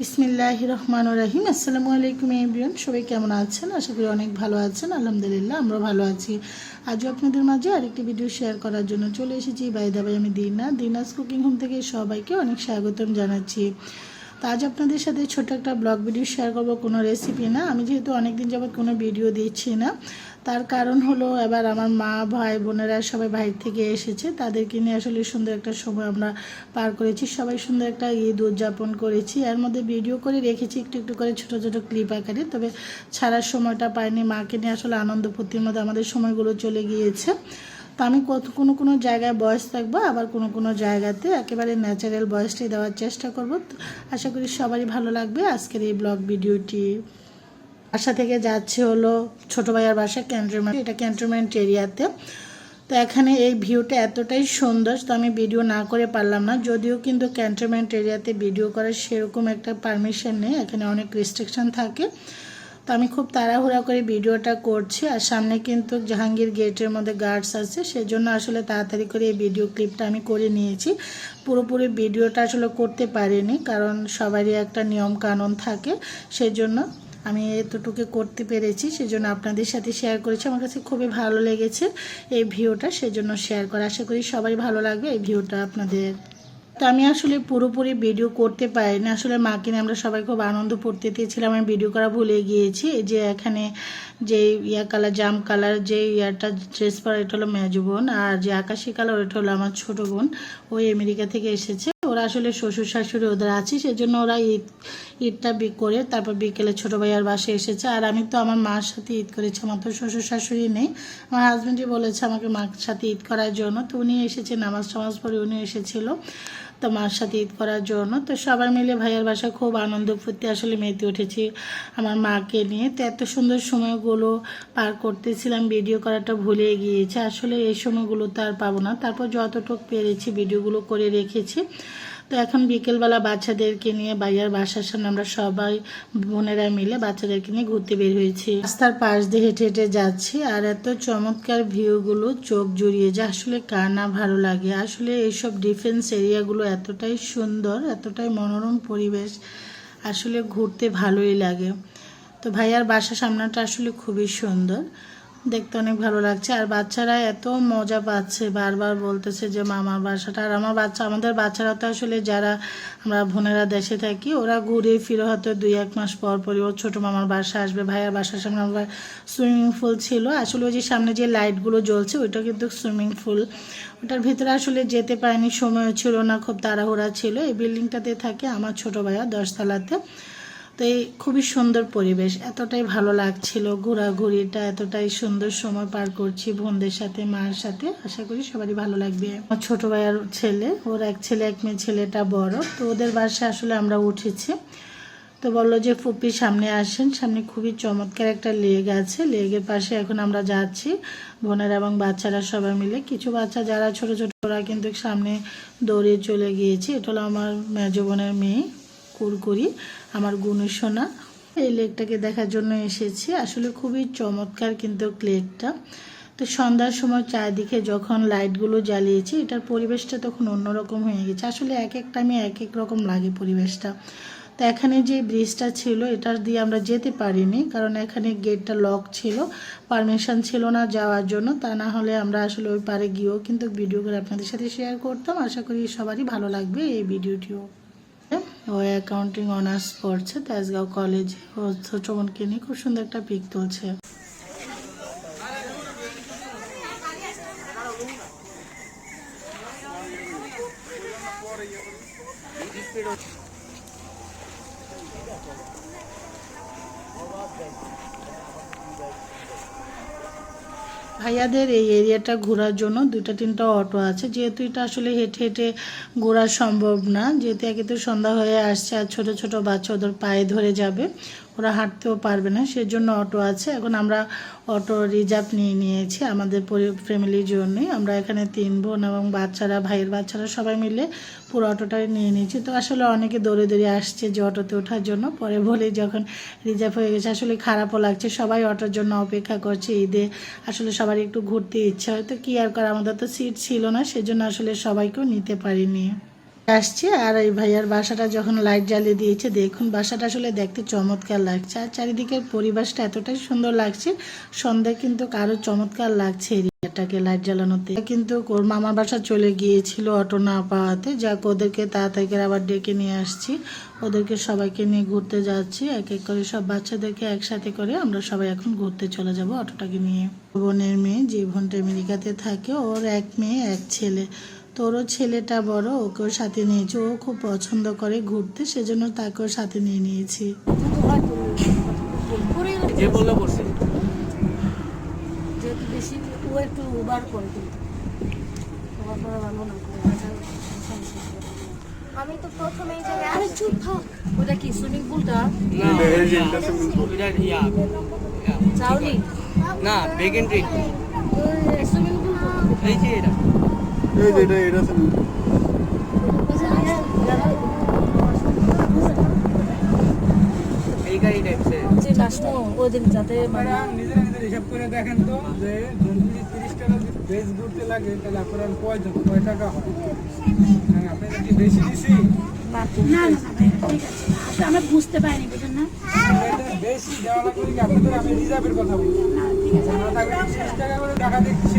বিসমিল্লাহ রহমান রাহিম। আসসালামু আলাইকুম এভরিওয়ান, সবাই কেমন আছেন? আশা করি অনেক ভালো আছেন। আলহামদুলিল্লাহ আমরা ভালো আছি। আজও আপনাদের মাঝে আরেকটি ভিডিও শেয়ার করার জন্য চলে এসেছি। বাই দাবাই আমি দিনা। দিনাস কুকিং হোম থেকে সবাইকে অনেক স্বাগতম জানাচ্ছি। তো আজ আপনাদের সাথে ছোট একটা ব্লগ ভিডিও শেয়ার করব, কোনো রেসিপি না। আমি যেহেতু অনেকদিন যাবত কোনো ভিডিও দিচ্ছি না, তার কারণ হলো এবার আমার মা, ভাই, বোনেরা সবাই বাইরে থেকে এসেছে, তাদেরকে নিয়ে আসলে সুন্দর একটা সময় আমরা পার করেছি। সবাই সুন্দর একটা ঈদ উদযাপন করেছি। এর মধ্যে ভিডিও করে রেখেছি একটু একটু করে ছোট ছোট ক্লিপ আকারে, তবে ছাড়ার সময়টা পাইনি। মাকে নিয়ে আসলে আনন্দ, ফুর্তির মধ্যে আমাদের সময়গুলো চলে গিয়েছে। তো আমি কত কোনো কোনো জায়গায় বয়স থাকব, আবার কোনো কোনো জায়গাতে একেবারে ন্যাচারাল বয়সটাই দেওয়ার চেষ্টা করব। আশা করি সবারই ভালো লাগবে। আজকের এই ব্লগ ভিডিওটি বাসা থেকে যাচ্ছে হলো ছোটো ভাইয়ার বাসা ক্যান্টনমেন্ট, এটা ক্যান্টনমেন্ট এরিয়াতে। তো এখানে এই ভিউটা এতটাই সুন্দর, তো আমি ভিডিও না করে পারলাম না। যদিও কিন্তু ক্যান্টনমেন্ট এরিয়াতে ভিডিও করার সেরকম একটা পারমিশন নেই, এখানে অনেক রেস্ট্রিকশন থাকে। তো আমি খুব তাড়াহুড়া করে ভিডিওটা করছি, আর সামনে কিন্তু জাহাঙ্গীর গেটের মধ্যে গার্ডস আছে, সেজন্য আসলে তাড়াতাড়ি করে এই ভিডিও ক্লিপটা আমি করে নিয়েছি। পুরোপুরি ভিডিওটা আসলে করতে পারিনি, কারণ সবারই একটা নিয়ম কানুন থাকে, সেজন্য আমি এতটুকু করতে পেরেছি, সেজন্য আপনাদের সাথে শেয়ার করেছি। আমার কাছে খুবই ভালো লেগেছে এই ভিউটা সেজন্য শেয়ার করা। আশা করি সবাই ভালো লাগবে এই ভিউটা আপনাদের। তো আমি আসলে পুরোপুরি ভিডিও করতে পারিনি। আসলে মাকে নিয়ে আমরা সবাই খুব আনন্দ করতে দিয়েছিলাম আমি ভিডিও করা ভুলে গিয়েছি। যে এখানে যে ইয়া কালার, জাম কালার যে ইয়াটা ড্রেস পরা, এটা হলো মেজো বোন। আর যে আকাশি কালার, ওটা হলো আমার ছোট বোন। ওই আমেরিকা থেকে এসেছে। ওরা আসলে শ্বশুর শাশুড়ি ওদের আছে, সেজন্য ওরা ঈদ, ঈদটা বি করে তারপর বিকেলে ছোটো ভাইয়ার বাসে এসেছে। আর আমি তো আমার মার সাথে ঈদ করেছি, আমার তো শ্বশুর শাশুড়ি নেই। আমার হাজব্যান্ডই বলেছে আমাকে মার সাথে ঈদ করার জন্য। তো উনি এসেছে, নামাজ টামাজ পরে উনি এসেছিল। তো মার সাথে ঈদ করার জন্য। তো সবাই মিলে ভাইয়ার বাসায় খুব আনন্দ ফুর্তি আসলে মেতে উঠেছি আমার মাকে নিয়ে। তো এত সুন্দর সময়গুলো পার করতেছিলাম ভিডিও করাটা ভুলে গিয়েছে। আসলে এই সময়গুলো তো আর পাবো না। তারপর যতটুক পেরেছি ভিডিওগুলো করে রেখেছি। তো এখন বিকেলবেলা বাচ্চাদেরকে নিয়ে বাইয়ার বাসার সামনে আমরা সবাই বোনেরা মিলে বাচ্চাদেরকে নিয়ে ঘুরতে বের হয়েছি। রাস্তার পাশ দিয়ে হেঁটে হেঁটে যাচ্ছি আর এত চমৎকার ভিউগুলো, চোখ জুড়িয়ে যায় আসলে কার না ভালো লাগে। আসলে এইসব ডিফেন্স এরিয়াগুলো এতটাই সুন্দর, এতটাই মনোরম পরিবেশ, আসলে ঘুরতে ভালোই লাগে। তো ভাইয়ার বাসা সামনাটা আসলে খুবই সুন্দর। দেখতে অনেক ভালো লাগছে। আর বাচ্চারা এত মজা পাচ্ছে। বারবার বলতেছে যে মামার বাসাটা আর আমার বাচ্চা, আমাদের বাচ্চারা তো আসলে যারা আমরা বোনেরা দেশে থাকি, ওরা ঘুরে ফিরে হয়তো দুই এক মাস পর পরই ওর ছোটো মামার বাসা আসবে। ভাইয়ার বাসার সামনে আমার সুইমিং পুল ছিল। আসলে ওই যে সামনে যে লাইটগুলো জ্বলছে, ওইটা কিন্তু সুইমিং পুল ওটার ভিতরে আসলে যেতে পারিনি সময় ছিল না, খুব তাড়াহুড়া ছিল। এই বিল্ডিংটাতে থাকে আমার ছোটো ভাইয়া দশতলাতে। তো এই খুবই সুন্দর পরিবেশ, এতটাই ভালো লাগছিল ঘোরাঘুরিটা, এতটাই সুন্দর সময় পার করছি বোনদের সাথে, মার সাথে। আশা করি সবারই ভালো লাগবে। আমার ছোট ভাইয়ার ছেলে, ওর এক ছেলে, এক মেয়ে, ছেলেটা বড়। তো ওদের বাসায় আসলে আমরা উঠেছি। তো বলল যে, ফুপি সামনে আসেন। সামনে খুবই চমৎকার একটা লেগ আছে। লেগের পাশে এখন আমরা যাচ্ছি। বোনেরা এবং বাচ্চারা সবাই মিলে। কিছু বাচ্চা, যারা ছোট ছোট, ওরা কিন্তু সামনে দৌড়ে চলে গিয়েছে। এটা হলো আমার মেজ বোনের মেয়ে। কুরকুরি, আমার সোনা। এই লেকটাকে দেখার জন্য এসেছি। আসলে খুবই চমৎকার কিন্তু লেকটা। তো সন্ধ্যার সময় চারিদিকে যখন লাইটগুলো জ্বালিয়েছি, এটার পরিবেশটা তখন অন্যরকম হয়ে গেছে। আসলে এক এক টাইমে এক এক রকম লাগে পরিবেশটা। তো এখানে যে ব্রিজটা ছিল, এটার দিয়ে আমরা যেতে পারিনি, কারণ এখানে গেটটা লক ছিল, পারমিশন ছিল না যাওয়ার জন্য। তা না হলে আমরা আসলে ওই পারে গিয়েও কিন্তু ভিডিও করে আপনাদের সাথে শেয়ার করতাম। আশা করি সবারই ভালো লাগবে এই ভিডিওটিও। ও অ্যাকাউন্টিং অনার্স পড়ছে তেজগাঁও কলেজে বোনকে নিয়ে খুব সুন্দর একটা পিক তুলছে। ভাইয়াদের এই এরিয়াটা ঘোরার জন্য দুইটা তিনটা অটো আছে। যেহেতু এটা আসলে হেঁটে হেঁটে ঘোরা সম্ভব না, যেহেতু একে তো সন্ধ্যা হয়ে আসছে আর ছোটো ছোটো বাচ্চা ওদের পায়ে ধরে যাবে। ওরা হাঁটতেও পারবে না, সেজন্য অটো আছে। এখন আমরা অটো রিজার্ভ নিয়ে নিয়েছি আমাদের ফ্যামিলির জন্যই। আমরা এখানে তিন বোন এবং বাচ্চারা, ভাইয়ের বাচ্চারা সবাই মিলে পুরো অটোটাই নিয়ে নিয়েছি। তো আসলে অনেকে দৌড়ে দৌড়ে আসছে যে অটোতে ওঠার জন্য। পরে বলে যখন রিজার্ভ হয়ে গেছে, আসলে খারাপও লাগছে। সবাই অটোর জন্য অপেক্ষা করছে ঈদে। আসলে সবার একটু ঘুরতে ইচ্ছা হয়। তো কী আর করা আমাদের তো সিট ছিল না, সেজন্য আসলে সবাইকেও নিতে পারিনি। আসছি আর এই ভাইয়ার বাসাটা যখন লাইট জ্বালিয়ে দিয়েছে, দেখুন বাসাটা আসলে দেখতে চমৎকার লাগছে। আর চারিদিকের পরিবেশটা এতটাই সুন্দর লাগছে সন্ধ্যা কিন্তু কারও চমৎকার লাগছে এরিয়াটাকে লাইট জ্বালানোতে। কিন্তু ওর মামার বাসা চলে গিয়েছিল অটো না পাওয়াতে। যাক, ওদেরকে তাড়াতাড়ি আবার ডেকে নিয়ে আসছি। ওদেরকে সবাইকে নিয়ে ঘুরতে যাচ্ছি। এক এক করে সব বাচ্চাদেরকে একসাথে করে আমরা সবাই এখন ঘুরতে চলে যাব অটোটাকে নিয়ে। বোনের মেয়ে যে বোনটা আমেরিকাতে থাকে। ওর এক মেয়ে, এক ছেলে। তোরও ছেলেটা বড় ওকেও সাথে নিয়েছি। ও খুব পছন্দ করে ঘুরতে সেজন্য তাকেও সাথে নিয়ে নিয়েছি। যে বলল করছে যেহেতু বেশি ও একটু করে। না আমি তো প্রথমে এই জায়গায় আরে চুপ থাক। ওটা কি সুইমিং পুলটা না ইয়া, চাউনি? না বেগেন সুইমিং পুল এই যে এটা। এই যে এটা এটা ওদিন যাতে মানে নিজেরা নিজের হিসাব করে দেখেন তো যে যদি তিরিশ টাকা যদি বেশ ঘুরতে লাগে তাহলে আপনার কয়জন কয় টাকা হয়? হ্যাঁ, আপনাদের কি বেশি দিছি না না না আমরা বুঝতে পারিনি বুঝলেন না? এটা বেশি দেওয়া লাগবে কি আপনাদের আমি রিজার্ভের কথা বলি না থাকলে তিরিশ টাকা করে টাকা দেখছি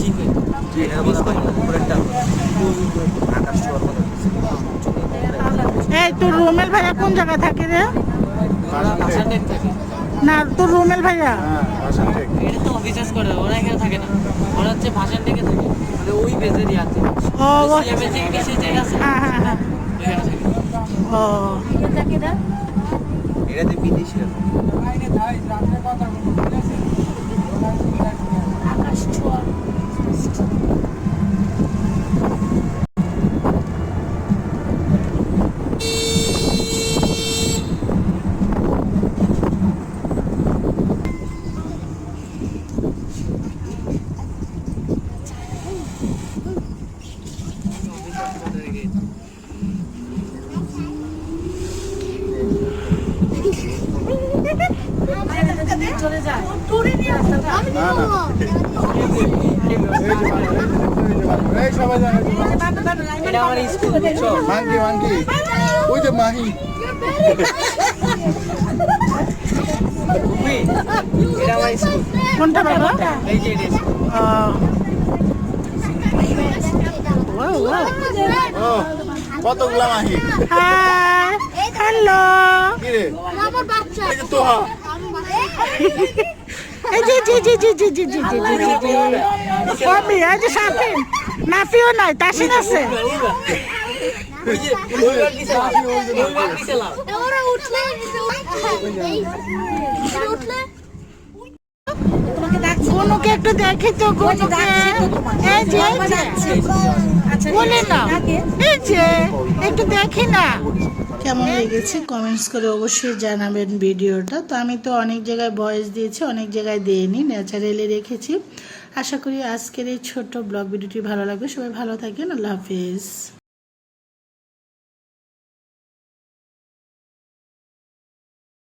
চিনবে তোর রোমেল ভাইয়া কোন জায়গায় থাকে রে? না তোর রোমেল ভাইয়া? এটা ওরা এখানে থাকে না। ওরা হচ্ছে ভাষার থেকে থাকে। মানে ওই বেজেরই আছে ও বেজে আচ্ছা, বিশেষ আচ্ছা, আচ্ছা। জায়গা আছে। হ্যাঁ হ্যাঁ হ্যাঁ। ও। এটা বিদেশি চলে। যায় না না বানর, এই সবাই জানে এটা আমার স্কুল বুঝছ মাঙ্কি মাঙ্কি ওই যে মাহি। খুবই এটা আমার স্কুল কোনটা বাবা এই যে এটা স্কুল ও ও ও ও কতগুলা মাহি হ্যালো কি রে আমার বাচ্চা এই যে তোহা এই জি জি জি জি জি জি জি জি জি জি যে সাফিন নাফিও নাই তাসিন আছে একটু দেখি তো একটু না কেমন লেগেছে? কমেন্টস করে অবশ্যই জানাবেন ভিডিওটা। তো আমি তো অনেক জায়গায় ভয়েস দিয়েছি, অনেক জায়গায় দিইনি ন্যাচারালি রেখেছি। আশা করি আজকের এই ছোট্ট ব্লগ ভিডিওটি ভালো লাগবে। সবাই ভালো থাকেন, আল্লাহ হাফিজ।